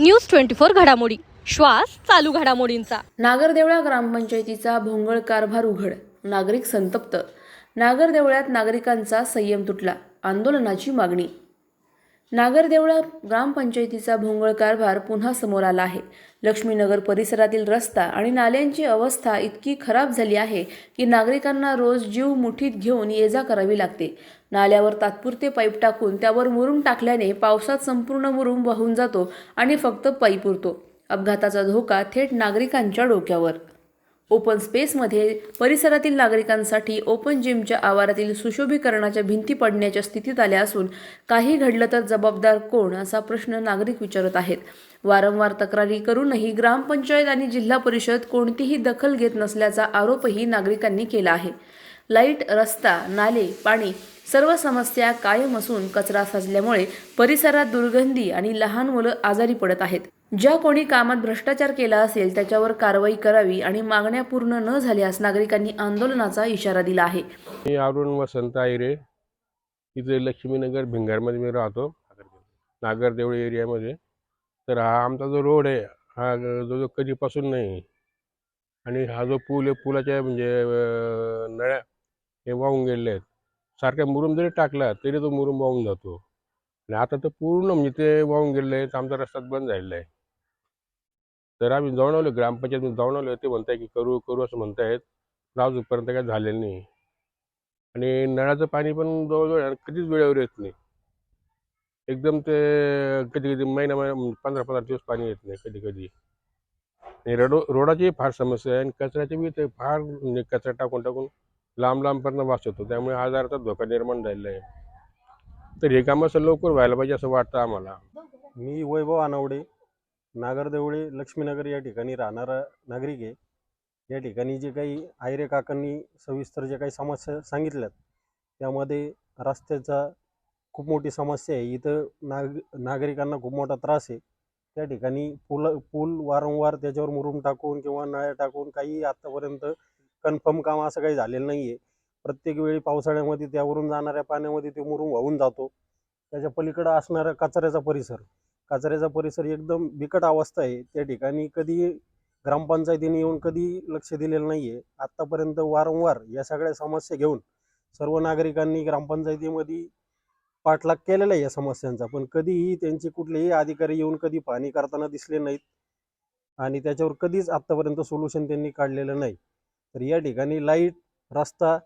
News twenty four घडामोडी. श्वास चालू घडामोडींचा. नागरदेवळा ग्रामपंचायतीचा भोंगळ कारभार उघड. नागरिक संतप्त. नागरदेवळ्यात नागरिकांचा संयम तुटला. आंदोलनाची मागणी. नागरदेवळा ग्रामपंचायतीचा भोंगळ कारभार पुन्हा समोर आला आहे. लक्ष्मीनगर परिसरातील रस्ता आणि नाल्यांची अवस्था इतकी खराब झाली आहे की नागरिकांना रोज जीव मुठीत घेऊन ये जा करावी लागते. नाल्यावर तात्पुरते पाईप टाकून त्यावर मुरुम टाकल्याने पावसात संपूर्ण मुरुम वाहून जातो आणि फक्त पाईप उरतो अपघाताचा धोका थेट नागरिकांच्या डोक्यावर. ओपन स्पेसमध्ये परिसरातील नागरिकांसाठी ओपन जिमच्या आवारातील सुशोभीकरणाच्या भिंती पडण्याच्या स्थितीत आल्या असून काही घडलं तर जबाबदार कोण असा प्रश्न नागरिक विचारत आहेत. वारंवार तक्रारी करूनही ग्रामपंचायत आणि जिल्हा परिषद कोणतीही दखल घेत नसल्याचा आरोपही नागरिकांनी केला आहे. लाइट रस्ता नाले पाणी सर्व समस्या कायम असून कचरा साचल्यामुळे परिसरात दुर्गंधी आणि लहान मुलं आजारी पडत आहेत. ज्या कोणी कामात भ्रष्टाचार केला असेल त्याच्यावर कारवाई करावी आणि मागण्या पूर्ण न झाल्यास नागरिकांनी आंदोलनाचा इशारा दिला आहे. मी अरुण वसंत आयरे इथे लक्ष्मीनगर भिंगारमध्ये मी राहतो नागरदेवळी एरियामध्ये. तर हा आमचा जो रोड आहे हा जो जो कधीपासून नाही आणि हा जो पूल आहे पुलाच्या म्हणजे नळ्या हे वाहून गेलेले आहेत. सारख्या मुरुम जरी टाकला तरी तो मुरुम वाहून जातो. आणि आता तर पूर्ण म्हणजे ते वाहून गेलेले आहेत आमचा रस्ता बंद झालेला आहे. तर आम्ही जाऊन आलो ग्रामपंचायतमध्ये जाऊन आलो ते म्हणताय की करू करू असं म्हणतायत. पण अजूनपर्यंत काय झालेलं नाही. आणि नळाचं पाणी पण जवळजवळ कधीच वेळेवर येत नाही. एकदम ते कधी कधी महिना महिना म्हणजे पंधरा पंधरा दिवस पाणी येत नाही कधी कधी. आणि रडो रोडाची फार समस्या आहे आणि कचऱ्याची बी ते फार म्हणजे कचरा टाकून टाकून लांब लांबपर्यंत वास होतो त्यामुळे आजाराचा धोका निर्माण झालेला आहे. तर हे काम असं लवकर व्हायला पाहिजे असं वाटतं आम्हाला. मी वैभव अनावडे नागरदेवळे लक्ष्मीनगर या ठिकाणी राहणारा नागरिक आहे. या ठिकाणी जे काही आयरे काकांनी सविस्तर जे काही समस्या सांगितल्यात त्यामध्ये रस्त्याचा खूप मोठी समस्या आहे. इथं नाग नागरिकांना खूप मोठा त्रास आहे. त्या ठिकाणी पूल पूल वारंवार त्याच्यावर मुरुम टाकून किंवा नळ्या टाकून काही आत्तापर्यंत कन्फर्म काम असं काही झालेलं नाही आहे प्रत्येक वेळी पावसाळ्यामध्ये त्यावरून जाणाऱ्या पाण्यामध्ये ते मुरुम वाहून जातो. त्याच्या पलीकडं असणारा कचऱ्याचा परिसर. कचऱ्याचा परिसर एकदम बिकट अवस्था आहे. त्या ठिकाणी कधी ग्रामपंचायतीने येऊन कधी लक्ष दिलेलं नाही आहे आत्तापर्यंत वारंवार या सगळ्या समस्या घेऊन सर्व नागरिकांनी ग्रामपंचायतीमध्ये पाठलाग केलेला आहे या समस्यांचा. पण कधीही त्यांचे कुठलेही अधिकारी येऊन कधी पाहणी करताना दिसले नाहीत. आणि त्याच्यावर कधीच आत्तापर्यंत सोल्युशन त्यांनी काढलेलं नाही. तर या ठिकाणी लाइट रस्ता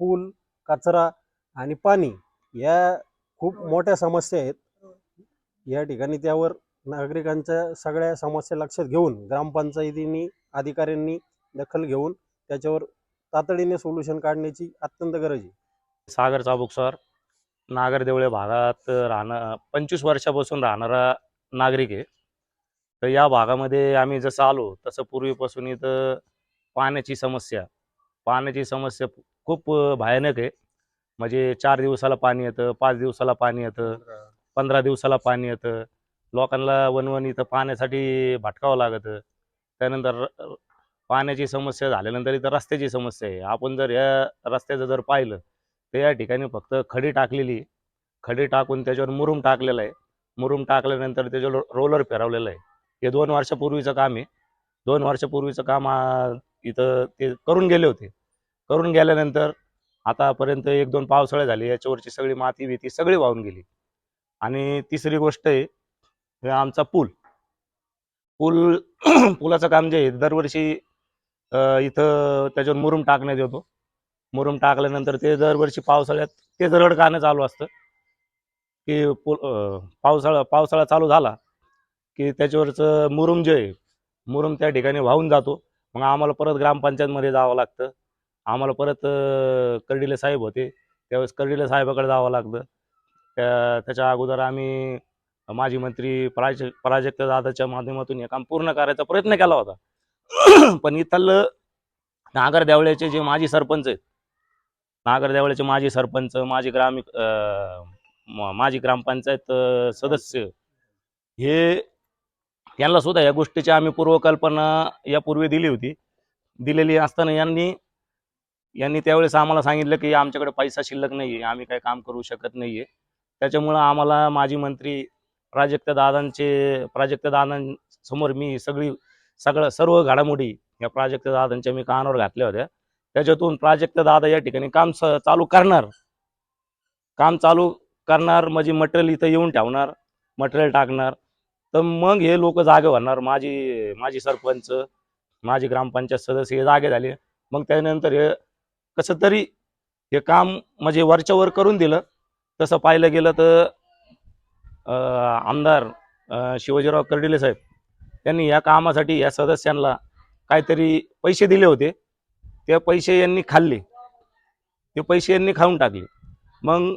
पूल कचरा आणि पाणी या खूप मोठ्या समस्या आहेत. या ठिकाणी त्यावर नागरिकांच्या सगळ्या समस्या लक्षात घेऊन ग्रामपंचायतींनी अधिकाऱ्यांनी दखल घेऊन त्याच्यावर तातडीने सोल्युशन काढण्याची अत्यंत गरज आहे. सागर चाबुक सर. नागरदेवळे भागात राहणं पंचवीस वर्षापासून राहणारा नागरिक आहे. तर या भागामध्ये आम्ही जसं आलो तसं पूर्वीपासून इथं पाण्याची समस्या. पाण्याची समस्या खूप भयानक आहे. म्हणजे चार दिवसाला पाणी येतं पाच दिवसाला पाणी येतं पंधरा. दिवसाला पाणी येतं. लोकांना वनवन इथं पाण्यासाठी भटकावं लागतं. त्यानंतर पाण्याची समस्या झाल्यानंतर इथं रस्त्याची समस्या आहे. आपण जर या रस्त्याचं जर पाहिलं तर या ठिकाणी फक्त खडी टाकलेली. खडी टाकून त्याच्यावर मुरुम टाकलेलं आहे. मुरुम टाकल्यानंतर त्याच्यावर रोलर फिरवलेलं आहे. हे दोन वर्षापूर्वीचं काम आहे. दोन वर्षापूर्वीचं काम इथं ते करून गेले होते. करून गेल्यानंतर आतापर्यंत एक दोन पावसाळे झाले याच्यावरची सगळी माती बिती सगळी वाहून गेली. आणि तिसरी गोष्ट आहे हे आमचा पूल. पूल पुलाचं काम जे आहे दरवर्षी इथं त्याच्यावर मुरुम टाकण्यात येतो. मुरुम टाकल्यानंतर ते दरवर्षी पावसाळ्यात ते दरड गाणं चालू असतं की पु पावसाळा पावसाळा चालू झाला की त्याच्यावरचं मुरुम जे आहे मुरुम त्या ठिकाणी वाहून जातो. मग आम्हाला परत ग्रामपंचायतमध्ये जावं लागतं. आम्हाला परत कर्डिले साहेब होते. त्यावेळेस कर्डिले साहेबाकडे जावं लागतं. त्या त्याच्या अगोदर आम्ही माजी मंत्री प्राज प्राजक्त दादाच्या माध्यमातून हे काम पूर्ण करायचा प्रयत्न केला होता. पण इथलं नागर देवळ्याचे जे माजी सरपंच आहेत नागर देवळ्याचे माजी सरपंच माजी ग्रामीण अं, माजी ग्रामपंचायत सदस्य हे यांना सुद्धा या गोष्टीची आम्ही पूर्वकल्पना यापूर्वी दिली होती. दिलेली असताना यांनी यांनी त्यावेळेस आम्हाला सांगितलं की आमच्याकडे पैसा शिल्लक नाही आहे आम्ही काही काम करू शकत नाही आहे त्याच्यामुळं आम्हाला माजी मंत्री प्राजक्त दादांचे प्राजक्त दादांसमोर मी सगळी सगळं सर्व घडामोडी या प्राजक्त दादांच्या मी कानावर घातल्या होत्या. त्याच्यातून प्राजक्त दादा या ठिकाणी काम चालू करणार. काम चालू करणार म्हणजे मटेरियल इथं येऊन ठेवणार मटेरियल टाकणार. तर मग हे लोक जागे होणार. माझी माझी सरपंच माझी ग्रामपंचायत सदस्य हे जागे झाले. मग त्यानंतर हे कसं तरी हे काम म्हणजे वरच्या वर करून दिलं. तसं पाहिलं गेलं तर आमदार शिवाजीराव कर्डिले साहेब त्यांनी या कामासाठी या सदस्यांना काहीतरी पैसे दिले होते. ते पैसे यांनी खाल्ले. ते पैसे यांनी खाऊन टाकले. मग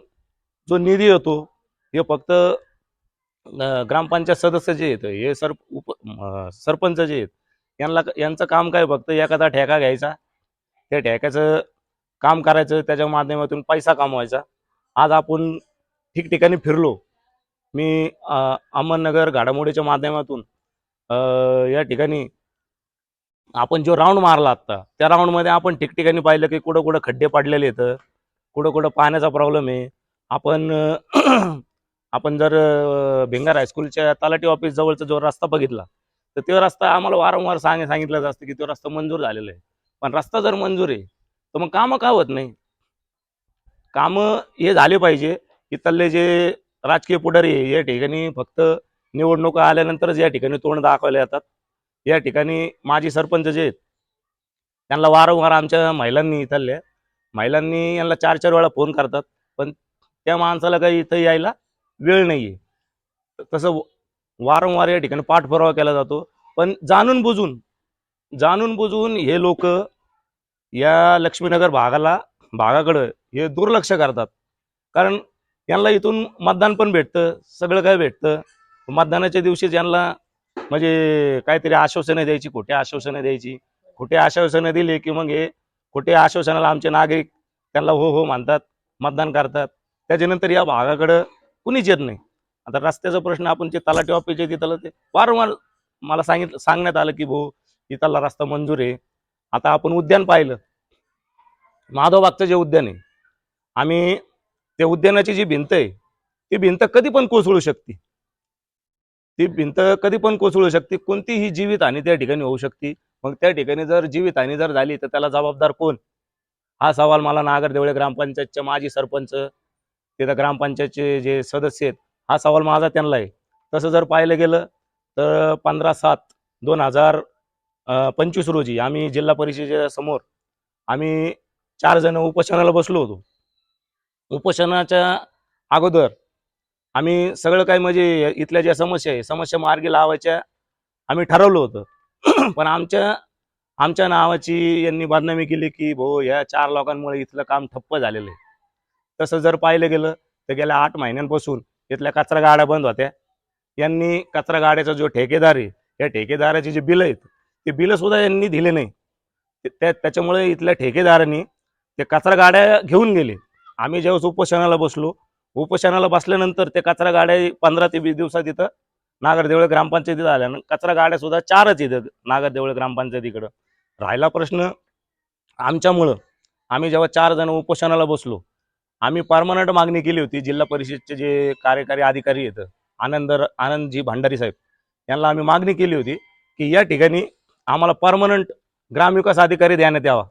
जो निधी होतो हे फक्त ग्रामपंचायत सदस्य जे आहेत हे सर उप सरपंच जे आहेत यांना यांचं काम काय फक्त एखादा ठेका घ्यायचा? त्या ठेक्याचं काम करायचं त्याच्या माध्यमातून पैसा कमवायचा. आज आपण ठिकठिकाणी फिरलो. मी अहमदनगर घाडामोडीच्या माध्यमातून अं, या ठिकाणी आपण जो राऊंड मारला आत्ता त्या राऊंडमध्ये आपण ठिकठिकाणी पाहिलं की कुठं कुठं खड्डे पडलेले आहेत कुठं कुठं पाण्याचा प्रॉब्लेम आहे. आपण आपण जर भिंगार हायस्कूलच्या तलाठी ऑफिस जवळचा जो रस्ता बघितला तर तो रस्ता आम्हाला वारंवार सांग सांगितलं जातं की तो रस्ता मंजूर झालेला आहे. पण रस्ता जर मंजूर आहे तर मग कामं का होत नाही? कामं हे झाले पाहिजे इथले जे राजकीय पुढारी या ठिकाणी फक्त निवडणुका आल्यानंतरच या ठिकाणी तोंड दाखवले जातात या ठिकाणी माजी सरपंच जे आहेत त्यांना वारंवार आमच्या महिलांनी इथल्या महिलांनी यांना चार चार वेळा फोन करतात पण त्या माणसाला काही इथं यायला वेळ नाही आहे तसं वारंवार या ठिकाणी पाठपुरावा केला जातो. पण जाणून बुजून जाणून बुजून हे लोक या लक्ष्मीनगर भागाला भागाकडं हे दुर्लक्ष करतात. कारण यांना इथून मतदान पण भेटतं सगळं काय भेटतं. मतदानाच्या दिवशीच यांना म्हणजे काहीतरी आश्वासनं द्यायची खोटे आश्वासनं द्यायची. खोटे आश्वासनं दिली की मग हे खोटे आश्वासनाला आमचे नागरिक त्यांना हो हो मानतात मतदान करतात. त्याच्यानंतर या भागाकडं कुणीच येत नाही. आता रस्त्याचा प्रश्न आपण जे तलाठी ऑफिस आहे तिथलं ते वारंवार मला सांगितलं सांगण्यात आलं की भाऊ इथला रस्ता मंजूर आहे. आता आपण उद्यान पाहिलं. माधवबागचं जे उद्यान आहे आम्ही त्या उद्यानाची जी भिंत आहे ती भिंत कधी पण कोसळू शकते. ती भिंत कधी पण कोसळू शकते. कोणतीही जीवितहानी त्या ठिकाणी होऊ शकते. मग त्या ठिकाणी जर जीवितहानी जर झाली तर त्याला जबाबदार कोण? हा सवाल मला नागरदेवळे ग्रामपंचायतच्या माजी सरपंच तिथं ग्रामपंचायतचे जे सदस्य आहेत हा सवाल माझा त्यांना आहे. तसं जर पाहिलं गेलं तर पंधरा सात दोन हजार पंचवीस रोजी आम्ही जिल्हा परिषदेच्या समोर आम्ही चार जण उपोषणाला बसलो होतो. उपोषणाच्या अगोदर आम्ही सगळं काय म्हणजे इथल्या ज्या समस्या आहे समस्या मार्गी लावायच्या आम्ही ठरवलं होतं. पण आमच्या आमच्या नावाची यांनी बदनामी केली की भाऊ ह्या चार लोकांमुळे इथलं काम ठप्प झालेलं आहे. तसं जर पाहिलं गेलं तर गेल्या आठ महिन्यांपासून इथल्या कचरा गाड्या बंद होत्या. यांनी कचरा गाड्याचा जो ठेकेदार आहे या ठेकेदाराची जी बिलं आहेत ते बिलं सुद्धा यांनी दिले नाही. त्या त्याच्यामुळे इथल्या ठेकेदारांनी ते कचरा गाड्या घेऊन गेले. आम्ही जेव्हा उपोषणाला बसलो उपोषणाला बसल्यानंतर ते कचरा गाड्या पंधरा ते वीस दिवसात इथं नागरदेवळे ग्रामपंचायतीत आल्या कचरा गाड्या सुद्धा चारच इथं नागरदेवळे ग्रामपंचायतीकडं. राहिला प्रश्न आमच्यामुळं. आम्ही जेव्हा चार जण उपोषणाला बसलो आम्ही परमनंट मागणी केली होती जिल्हा परिषदचे जे कार्यकारी अधिकारी आहेत आनंद आनंदजी भांडारी साहेब यांना आम्ही मागणी केली होती की या ठिकाणी आम्हाला परमनंट ग्रामविकास अधिकारी देण्यात यावा.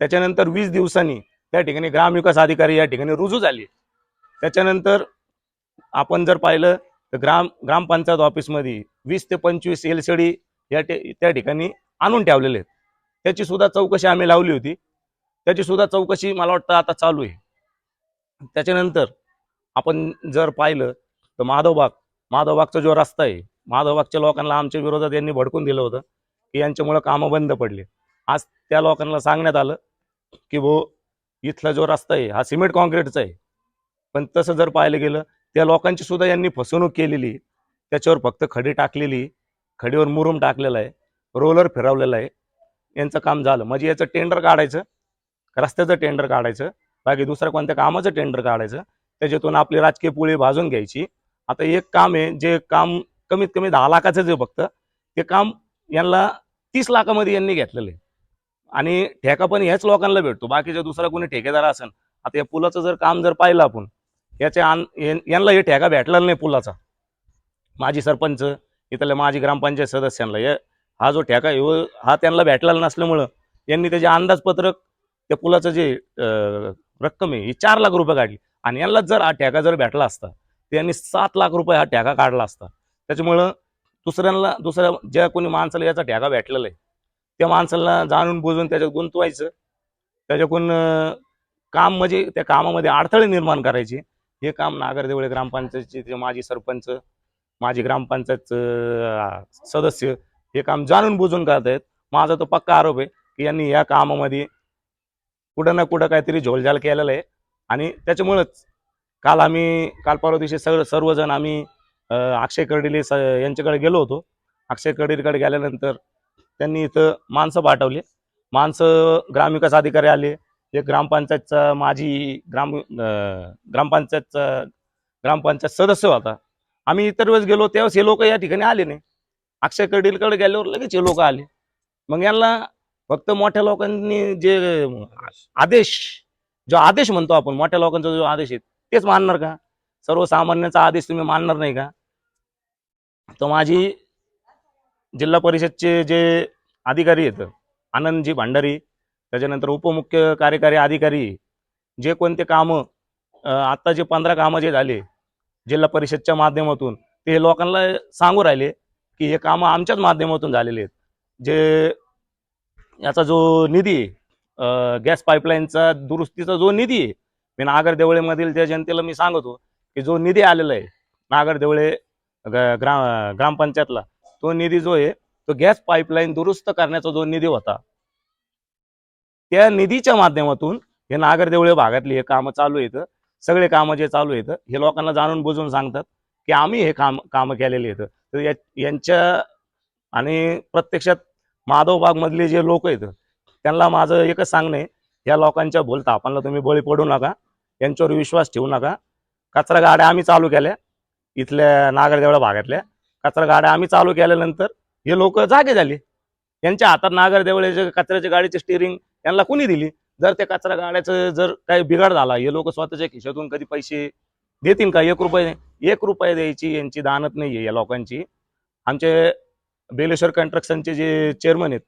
त्याच्यानंतर वीस दिवसांनी त्या ठिकाणी ग्रामविकास अधिकारी या ठिकाणी रुजू झाले. त्याच्यानंतर आपण जर पाहिलं तर ग्राम ग्रामपंचायत ऑफिसमध्ये वीस ते पंचवीस एल सी डी या त्या ठिकाणी आणून ठेवलेले आहेत. त्याची सुद्धा चौकशी आम्ही लावली होती. त्याची सुद्धा चौकशी मला वाटतं आता चालू आहे. त्याच्यानंतर आपण जर पाहिलं तर माधवबाग माधवबागचा जो रस्ता आहे माधवबागच्या लोकांना आमच्या विरोधात यांनी भडकून दिलं होतं की यांच्यामुळं कामं बंद पडले. आज त्या लोकांना सांगण्यात आलं की भो इथला जो रस्ता आहे हा सिमेंट कॉन्क्रीटचा आहे. पण तसं जर पाहिलं गेलं त्या लोकांची सुद्धा यांनी फसवणूक केलेली त्याच्यावर फक्त खडी टाकलेली खडीवर मुरुम टाकलेला आहे. रोलर फिरवलेला आहे. यांचं काम झालं. म्हणजे याचं टेंडर काढायचं. रस्त्याचं टेंडर काढायचं बाकी दुसऱ्या कोणत्या कामाचं टेंडर काढायचं त्याच्यातून आपली राजकीय पोळी भाजून घ्यायची. आता एक काम आहे जे काम कमीत कमी दहा लाखाचं जे फक्त ते काम यांना तीस लाखामध्ये यांनी घेतलेलं आहे. आणि ठेका पण ह्याच लोकांना भेटतो बाकीच्या दुसरा कोणी ठेकेदार असेल आता या पुलाचं जर काम जर पाहिलं आपण याच्या यांना हे ठेका भेटलेला नाही पुलाचा. माजी सरपंच इथले माजी ग्रामपंचायत सदस्यांना हा जो ठेका हा त्यांना भेटलेला नसल्यामुळं यांनी त्याचे अंदाजपत्रक त्या पुलाचं जे रक्कम आहे ही चार लाख रुपये काढली. आणि यांना जर हा टॅगा जर भेटला असता त्यांनी सात लाख रुपये हा टॅगा काढला असता. त्याच्यामुळं दुसऱ्यांना दुसऱ्या ज्या कोणी माणसाला याचा टॅगा भेटलेला आहे त्या माणसाला जाणून बुजून त्याच्यात गुंतवायचं. त्याच्याकडून काम म्हणजे त्या कामामध्ये अडथळे निर्माण करायचे. हे काम नागरदेवळे ग्रामपंचायतचे माजी सरपंच माजी ग्रामपंचायत सदस्य हे काम जाणून बुजून करत आहेत माझा तो पक्का आरोप आहे की यांनी या कामामध्ये कुठं ना कुठं काहीतरी झोलझाल केलेलं आहे. आणि त्याच्यामुळंच काल आम्ही काल परवा दिवशी सगळं सर्वजण आम्ही अक्षय कर्डिले स यांच्याकडे गेलो होतो. अक्षय कर्डिलेकडे गेल्यानंतर त्यांनी इथं माणसं पाठवले. माणसं ग्रामविकास अधिकारी आले. एक ग्रामपंचायतचा माजी ग्राम ग्रामपंचायतचा ग्रामपंचायत सदस्य होता. आम्ही इतर वेळेस गेलो त्यावेळेस हे लोक या ठिकाणी आले नाही. अक्षय कर्डिलकडे गेल्यावर लगेच हे लोक आले. मग यांना फक्त मोठ्या लोकांनी जे आदेश जो आदेश म्हणतो आपण मोठ्या लोकांचा जो आदेश आहे तेच मानणार का? सर्वसामान्यांचा आदेश तुम्ही मानणार नाही का? तर माझी जिल्हा परिषदचे जे अधिकारी आहेत आनंदजी भांडारी त्याच्यानंतर उपमुख्य कार्यकारी अधिकारी जे कोणते कामं आत्ता जे पंधरा कामं जे झाले जिल्हा परिषदच्या माध्यमातून ते लोकांना सांगू राहिले की हे कामं आमच्याच माध्यमातून झालेले आहेत. जे याचा जो निधी आहे गॅस पाईपलाईनचा दुरुस्तीचा जो निधी आहे मी नागर देवळेमधील त्या जनतेला मी सांगतो की जो निधी आलेला आहे नागर देवळे ग्रा ग्रामपंचायतला तो निधी जो आहे तो गॅस पाईपलाईन दुरुस्त करण्याचा जो निधी होता त्या निधीच्या माध्यमातून हे नागर देवळे भागातली हे कामं चालू आहेत सगळे कामं जे चालू आहेत हे लोकांना जाणून बुजून सांगतात की आम्ही हे काम कामं केलेली आहेत. तर यांच्या आणि प्रत्यक्षात माधवबागमधले जे लोक आहेत त्यांना माझं एकच सांगणं आहे या लोकांच्या बोलतापांना तुम्ही बळी पडू नका यांच्यावर विश्वास ठेवू नका. कचरा गाड्या आम्ही चालू केल्या इथल्या नागरदेवळा भागातल्या. कचरा गाड्या आम्ही चालू केल्यानंतर हे लोक जागे झाले. यांच्या हातात नागरदेवळ्याचे कचऱ्याच्या गाडीची स्टिअरिंग यांना कुणी दिली? जर त्या कचरा गाड्याचं जर काही बिघाड झाला हे लोक स्वतःच्या खिशातून कधी पैसे देतील का? एक रुपये एक रुपये द्यायची यांची दानत नाहीये या लोकांची. आमचे बेलेश्वर कन्स्ट्रक्शनचे जे चेअरमन आहेत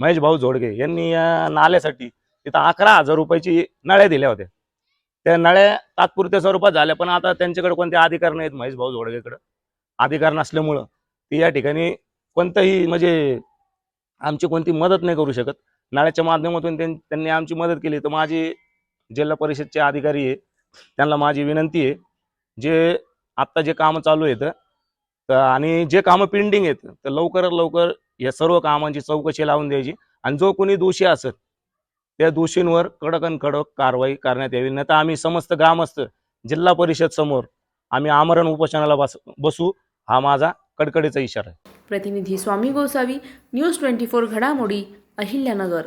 महेश भाऊ जोडगे यांनी या नाल्यासाठी तिथं अकरा हजार रुपयाची नळ्या दिल्या होत्या. त्या नळ्या तात्पुरत्या स्वरूपात झाल्या पण आता त्यांच्याकडे कोणते अधिकार नाहीत महेश भाऊ जोडगेकडे. अधिकार नसल्यामुळं ती या ठिकाणी कोणतंही म्हणजे आमची कोणती मदत नाही करू शकत. नळ्याच्या माध्यमातून त्यांनी आमची मदत केली. तर माझी जिल्हा परिषदचे अधिकारी आहे त्यांना माझी विनंती आहे जे आत्ता जे कामं चालू आहेत तर आणि जे कामं पेंडिंग आहेत तर लवकरात लवकर या सर्व कामांची चौकशी लावून द्यायची. आणि जो कोणी दोषी असत त्या दोषींवर कडकन कडक कारवाई करण्यात यावी. नाही तर आम्ही समस्त ग्रामस्थ जिल्हा परिषद समोर आम्ही आमरण उपोषणाला बस बसू हा माझा कडकडीचा इशारा आहे. प्रतिनिधी Swami Gosavi news twenty four घडामोडी अहिल्यानगर.